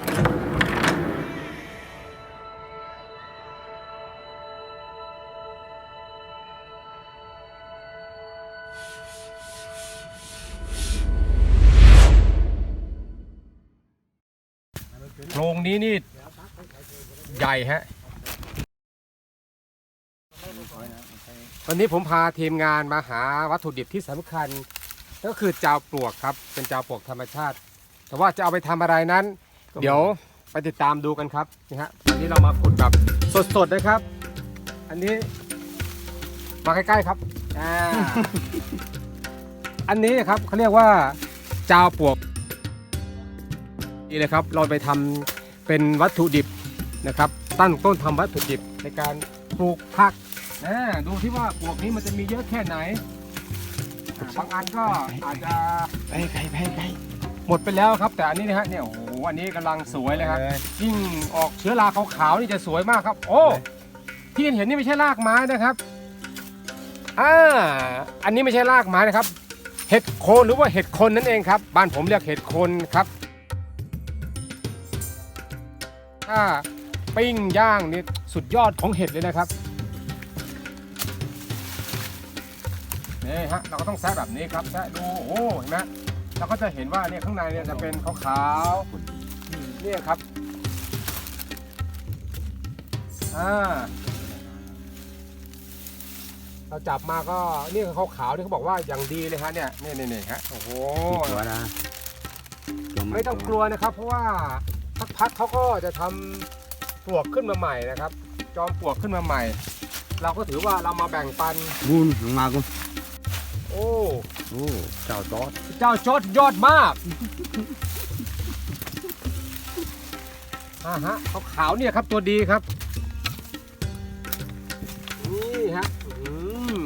โพรงนี้นี่ใหญ่ฮะวันนี้ผมพาทีมงานมาหาวัตถุดิบที่สำคัญ ก็คือจาวปลวกครับ เป็นจาวปลวกธรรมชาติ แต่ว่าจะเอาไปทำอะไรนั้น เดี๋ยวไปติดตามดูกันครับนี่ฮะวันนี้เรามาขุดแบบสดๆนะครับ อันนี้ มาใกล้ๆครับอ่าอันนี้ครับเขาเรียกว่าจาวปลวกนี่เลยครับ เราไปทำเป็นวัตถุดิบนะครับ ตั้งต้นทำวัตถุดิบในการปลูกผักนะดูที่ว่าปลวกนี้มันจะมีเยอะแค่ไหนอ่าบางอันก็อาจจะไปไกลไปไกลหมดไปแล้วครับ แต่อันนี้นะฮะเนี่ยโอ้โหอันนี้กำลังสวยเลยครับยิ่งออกเชื้อราขาวๆนี่จะสวยมากครับ โอ้ที่เห็นนี่ไม่ใช่รากไม้นะครับอ่าอันนี้ไม่ใช่รากไม้นะครับ เห็ดโคนหรือว่าเห็ดคนนั่นเองครับ บ้านผมเรียกเห็ดโคนครับ ถ้าปิ้งย่างนี่สุดยอดของเห็ดเลยนะครับนี่ฮะเราก็ต้องแซะแบบนี้ครับแซะดูโอ้โหเห็นไหมเราก็จะเห็นว่าเนี่ยข้างในเนี่ยจะเป็นขาวๆ เนี่ยครับอ่าเราจับมาก็นี่คือขาวๆนี่เขาบอกว่าอย่างดีเลยฮะเนี่ยนี่นี่นี่ฮะโอ้โหตัวนะไม่ต้องกลัวนะครับ เพราะว่าสักพักเขาก็จะทำปลวกขึ้นมาใหม่นะครับ จอมปลวกขึ้นมาใหม่ เราก็ถือว่าเรามาแบ่งปันบุญลงมากูโอ้โอ้เจ้าจอดเจ้าจอดยอดมาก อ่าฮะเขาขาวๆเนี่ยครับตัวดีครับ นี่ฮะอืม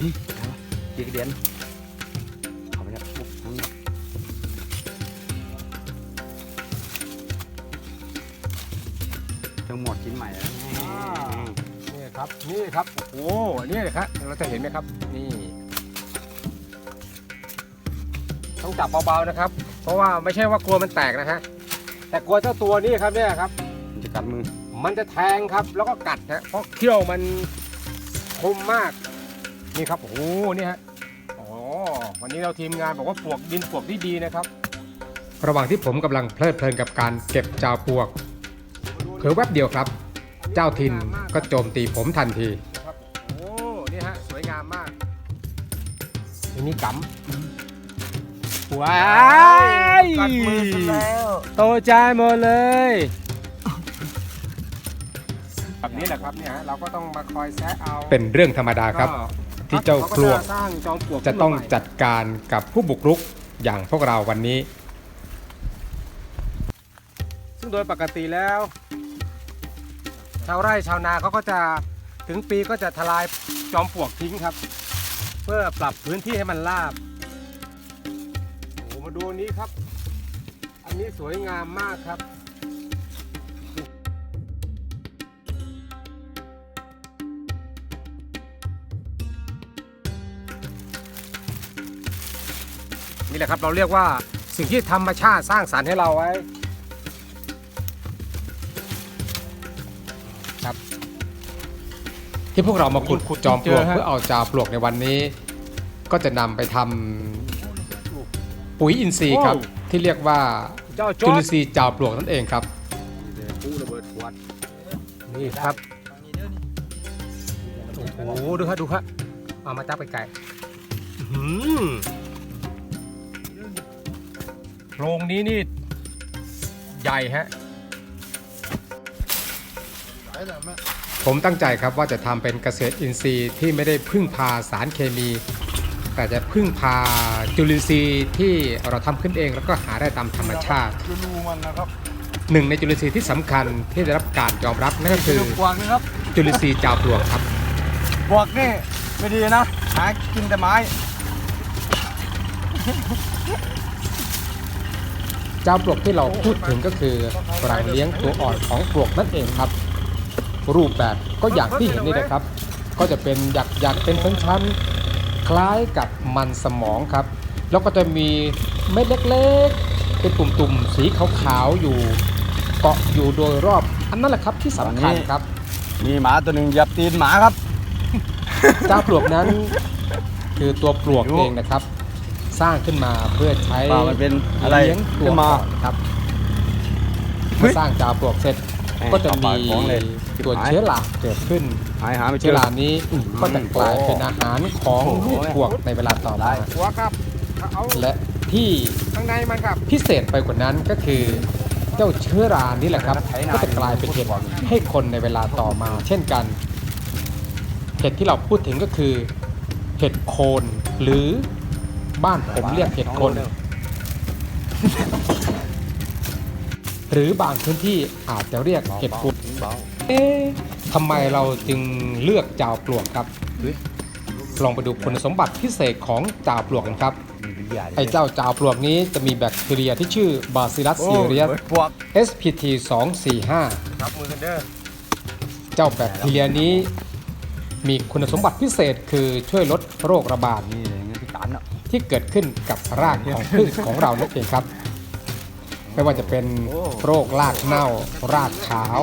นี่กี่กระเดียนเอาไปแล้วปุ๊บทั้งหมดทั้งหมดชิ้นใหม่แล้วนี่ครับ นี่ครับ โอ้โหนี่เลยครับ เราจะเห็นไหมครับ นี่ ต้องจับเบาๆนะครับ เพราะว่าไม่ใช่ว่ากลัวมันแตกนะฮะแต่กลัวเจ้าตัวนี้ครับเนี่ยครับมันจะกัดมือ มันจะแทงครับแล้วก็กัดฮะเพราะเขี้ยวมันคมมากนี่ครับโอ้โหนี่ฮะอ๋อวันนี้เราทีมงานบอกว่าปลวกดินปลวกที่ดีนะครับ ระหว่างที่ผมกำลังเพลิดเพลินกับการเก็บจาวปลวกเผลอแวบเดียวครับ เจ้าถิ่นก็โจมตีผมทันทีครับโอ้นี่ฮะสวยงามมากอันนี้กำ ว้ายกัดมือซะแล้วโตใจหมดเลยแบบนี้แหละครับเนี่ยฮะเราก็ต้องมาคอยแซะเอาเป็นเรื่องธรรมดาครับก็ที่เจ้าปลวกขจะสร้างจอมปลวกจะต้องขึ้นมาใหม่จัดการกับผู้บุกรุกอย่างพวกเราวันนี้ ซึ่งโดยปกติแล้ว ชาวไร่ชาวนาเขาก็จะถึงปีก็จะทลายจอมปลวกทิ้งครับ เพื่อปรับพื้นที่ให้มันราบโอ้โห มาดูอันนี้ครับ อันนี้สวยงามมากครับนี่แหละครับเราเรียกว่าสิ่งที่ธรรมชาติสร้างสรรค์ให้เราไว้ที่พวกเรามาขุดขุดจอมปลวกเจอฮะเพื่อเอาจาวปลวกในวันนี้ ก็จะนำไปทำ ปุ๋ยอินทรีย์ครับที่เรียกว่าเจ้าจจุอลิดนทรีย์จาวปลวกนั่นเองครับผู้ระเบิดขวดนี่ครับโอ้โหดูฮะดูฮะเอามาจับไปไกลๆอื้อหือโพรงนี้นี่ใหญ่ฮะผมตั้งใจครับว่าจะทำเป็นเกษตรอินทรีย์ที่ไม่ได้พึ่งพาสารเคมี แต่จะพึ่งพาจุลินทรีย์ที่เราทำขึ้นเองแล้วก็หาได้ตามธรรมชาติดูดูมันนะครับหนึ่งในจุลินทรีย์ที่สำคัญที่ได้รับการยอมรับนั่นก็คือดูกวางนะครับจุลินทรีย์จาวปลวกครับบวกนี่ไม่ดีนะหากินแต่ไม้เจ้าปลวกที่เราพูดถึงก็คือรังเลี้ยงตัวอ่อนของปลวกนั่นเองครับ รูปแบบก็อย่างที่เห็นนี่นะครับ ก็จะเป็นหยักหยักๆเป็นชั้นๆ คล้ายกับมันสมองครับ แล้วก็จะมีเม็ดเล็กๆ เป็นตุ่มๆ สีขาวๆ อยู่เกาะอยู่โดยรอบ อันนั้นแหละครับที่สำคัญครับ มีหมาตัวหนึ่งเหยับตีนหมาครับ เจ้าปลวกนั้น คือตัวปลวกรู้เองนะครับ สร้างขึ้นมาเพื่อใช้ว่ามันเป็นอะไรเลี้ยงตัวขึ้นมาอ่อนครับเฮ้เมื่อยสร้างเจ้าปลวกเสร็จแม่ก็จะเข้ามีปากของเลย ตัวชิบหายเชื้อราเกิดขึ้นหายหาไม่เจเชื้ออรานี้ก็จะกลายเป็นอาหารของโอ้โหลูกปลวกในเวลาต่อมา หัวครับเอาและที่ข้างในมันครับ พิเศษไปกว่านั้นก็คือ เจ้าเชื้อรานี่แหละครับ ก็จะกลายเป็นเห็ดให้คนในเวลาต่อมา เช่นกัน เห็ดที่เราพูดถึงก็คือ เห็ดโคนหรือบ้านผมเรียกเห็ดโคน หรือบางพื้นที่อาจจะเรียกเห็ดปุด เบา เอ๊ะทำไมเราจึงเลือกจาวปลวกครับเฮ้ยลองไปดูคุณสมบัติพิเศษของจาวปลวกกันครับ มีวิญญาณไอ้เจ้าจาวปลวกนี้จะมีแบคทีเรียที่ชื่อ Bacillus โอ้ cereus เบิดพวก SPT 245ครับมือกันเด้อเจ้าแบคทีเรียนี้ มีคุณสมบัติพิเศษคือช่วยลดโรคระบาดนี่เลยเงินพิการเนาะที่เกิดขึ้นกับรากของพืชของเรานั่นเองครับ ไม่ว่าจะเป็นโรครากเน่า รากขาว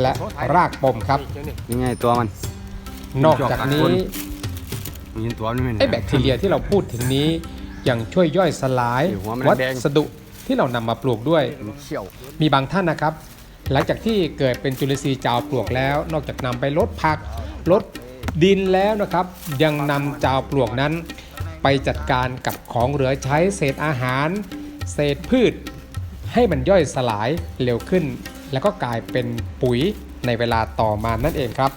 และรากปมครับนี่ยังไงตัวมัน นอกจากนี้มีตัวนี่มันไอ้แบคทีเรียที่เราพูดถึงนี้ ยังช่วยย่อยสลายหัวมันวัแดงสดุที่เรานำมาปลูกด้วยมันเขี้ยวมีบางท่านนะครับ หลังจากที่เกิดเป็นจุลินทรีย์จาวปลวกแล้ว นอกจากนำไปลดผักลดดินแล้วนะครับ ยังนำจาวปลวกนั้น ไปจัดการกับของเหลือใช้เศษอาหาร เศษพืช ให้มันย่อยสลายเร็วขึ้น แล้วก็กลายเป็นปุ๋ยในเวลาต่อมานั่นเองครับ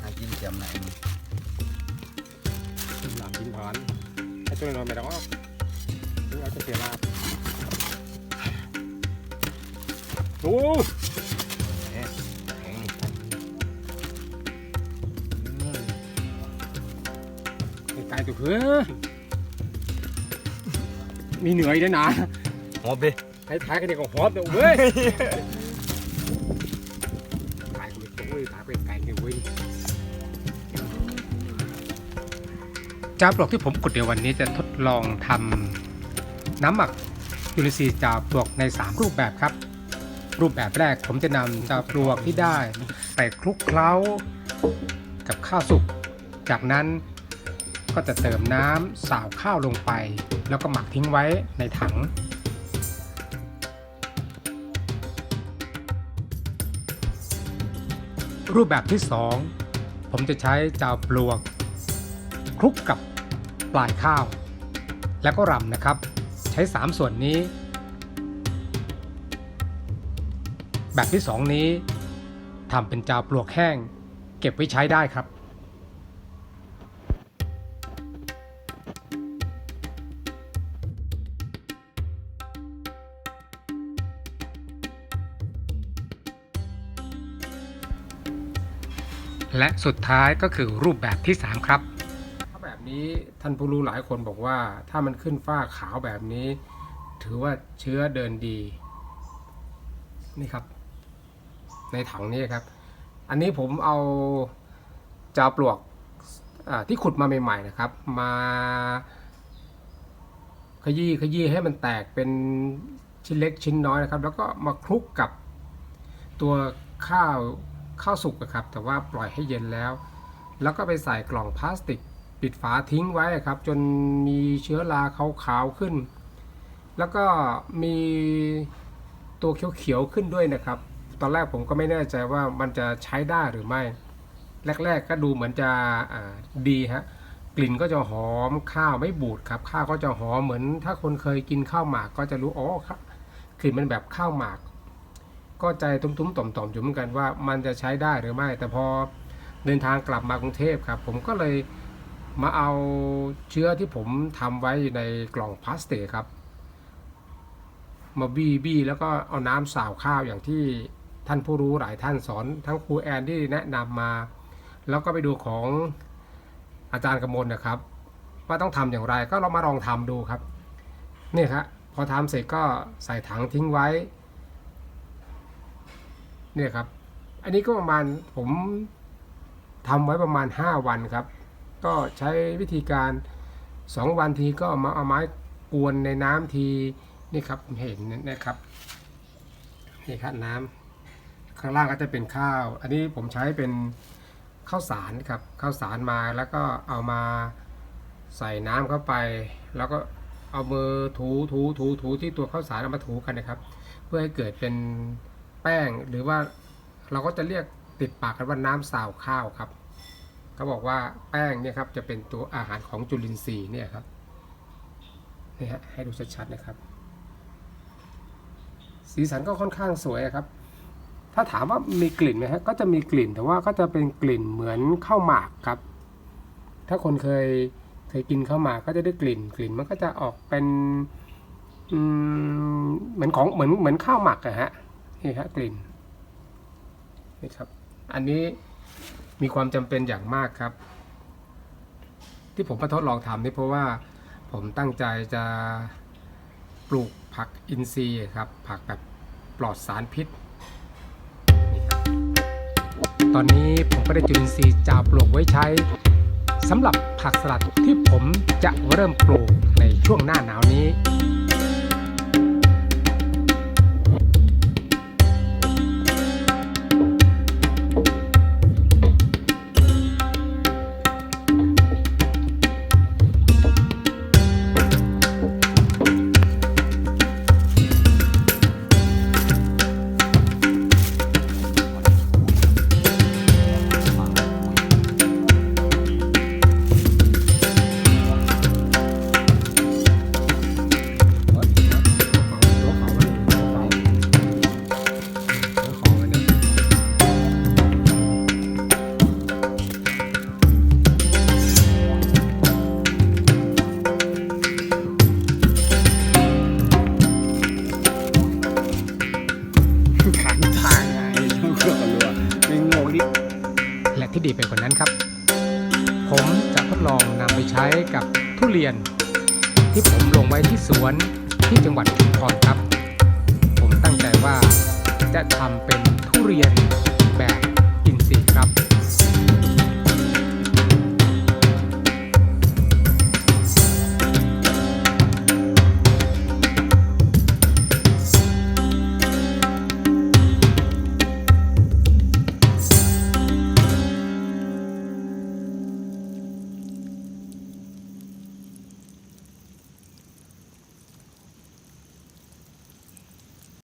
หากินเจียมไหนหลังกินผานไอ้ตัวน้อยไม่ต้องเอาเอาจะเสียลาบโอ้แข็งนี่ไอ้ไก่ตัวเพื่อ มีเหนื่อยด้วยนะหอบดิไอ้ท้ายกันเด็กของฮอปเดี๋ยวเว้ยตายกูเลยโอ้ยตายไปไก่เลยเว้ยจาวปลวกที่ผมขุดเดี๋ยววันนี้จะทดลองทำน้ำหมักจุลินทรีย์จาวปลวกใน 3 รูปแบบครับ รูปแบบแรกผมจะนำจาวปลวกที่ได้ไปคลุกเคล้ากับข้าวสุก จากนั้น ก็จะเติมน้ำสาวข้าวลงไป แล้วก็หมักทิ้งไว้ในถัง รูปแบบที่ 2 ผมจะใช้จาวปลวกคลุกกับปลายข้าว แล้วก็รำนะครับ ใช้ 3 ส่วนนี้ แบบที่ 2 นี้ทำเป็นจาวปลวกแห้ง เก็บไว้ใช้ได้ครับ และสุดท้ายก็คือรูปแบบที่ 3 ครับ ถ้าแบบนี้ท่านผู้รู้หลายคนบอกว่า ถ้ามันขึ้นฝ้าขาวแบบนี้ ถือว่าเชื้อเดินดี นี่ครับ ในถังนี้ครับ อันนี้ผมเอาจาปลวกที่ขุดมาใหม่ๆนะครับ มาขยี้ขยี้ให้มันแตกเป็นชิ้นเล็กชิ้นน้อยนะครับ แล้วก็มาคลุกกับตัวข้าว ข้าวสุกครับ แต่ว่าปล่อยให้เย็นแล้ว แล้วก็ไปใส่กล่องพลาสติก ปิดฝาทิ้งไว้ครับ จนมีเชื้อราขาวๆขึ้น แล้วก็มีตัวเขียวๆขึ้นด้วยนะครับ ตอนแรกผมก็ไม่แน่ใจว่ามันจะใช้ได้หรือไม่ แรก ๆ ก็ดูเหมือนจะดีฮะกลิ่นก็จะหอมข้าวไม่บูดครับ ข้าวก็จะหอมเหมือน ถ้าคนเคยกินข้าวหมากก็จะรู้อ๋อครับกลิ่นมันแบบข้าวหมาก ก็ใจตุ้มๆต่อมๆอยู่เหมือนกันว่ามันจะใช้ได้หรือไม่ แต่พอเดินทางกลับมากรุงเทพครับ ผมก็เลยมาเอาเชื้อที่ผมทำไว้ในกล่องพลาสติกครับ มาบี้บี้แล้วก็เอาน้ำสาวข้าวอย่างที่ท่านผู้รู้หลายท่านสอน ทั้งครูแอนที่แนะนำมา แล้วก็ไปดูของอาจารย์กมลนะครับ ว่าต้องทำอย่างไรก็เรามาลองทำดูครับนี่ครับพอทำเสร็จก็ใส่ถังทิ้งไว้ เนี่ยครับ อันนี้ก็ประมาณผมทำไว้ประมาณ 5 วันครับ ก็ใช้วิธีการสองวันทีก็เอามาเอาไม้กวนในน้ำทีนี่ครับผมเห็นนะครับนี่ครับน้ำข้างล่างก็จะเป็นข้าว อันนี้ผมใช้เป็นข้าวสารครับข้าวสารมาแล้วก็เอามาใส่น้ำเข้าไป แล้วก็เอามือถูถูถูถูที่ตัวข้าวสารเอามาถูกันนะครับ เพื่อให้เกิดเป็น แป้งหรือว่าเราก็จะเรียกติดปากกันว่าน้ำสาวข้าวครับเขาบอกว่าแป้งเนี่ยครับจะเป็นตัวอาหารของจุลินทรีย์เนี่ยครับนี่ฮะให้ดูชัดๆนะครับ สีสันก็ค่อนข้างสวยครับ ถ้าถามว่ามีกลิ่นไหมฮะก็จะมีกลิ่นแต่ว่าก็จะเป็นกลิ่นเหมือนข้าวหมากครับ ถ้าคนเคยเคยกินข้าวหมากก็จะได้กลิ่นกลิ่นมันก็จะออกเป็นเหมือนของเหมือนเหมือนข้าวหมักอะฮะ นี่ฮะกลิ่นนี่ครับ อันนี้มีความจำเป็นอย่างมากครับ ที่ผมมาทดลองทำนี่เพราะว่าผมตั้งใจจะปลูกผักอินทรีย์ครับ ผักแบบปลอดสารพิษตอนนี้ผมก็ได้จุลินทรีย์จาปลูกไว้ใช้สำหรับผักสลัดที่ผมจะเริ่มปลูกในช่วงหน้าหนาวนี้ ครับ ผมจะทดลองนำไปใช้กับทุเรียน ที่ผมลงไว้ที่สวนที่จังหวัดชุมพรครับ ผมตั้งใจว่าจะทำเป็นทุเรียน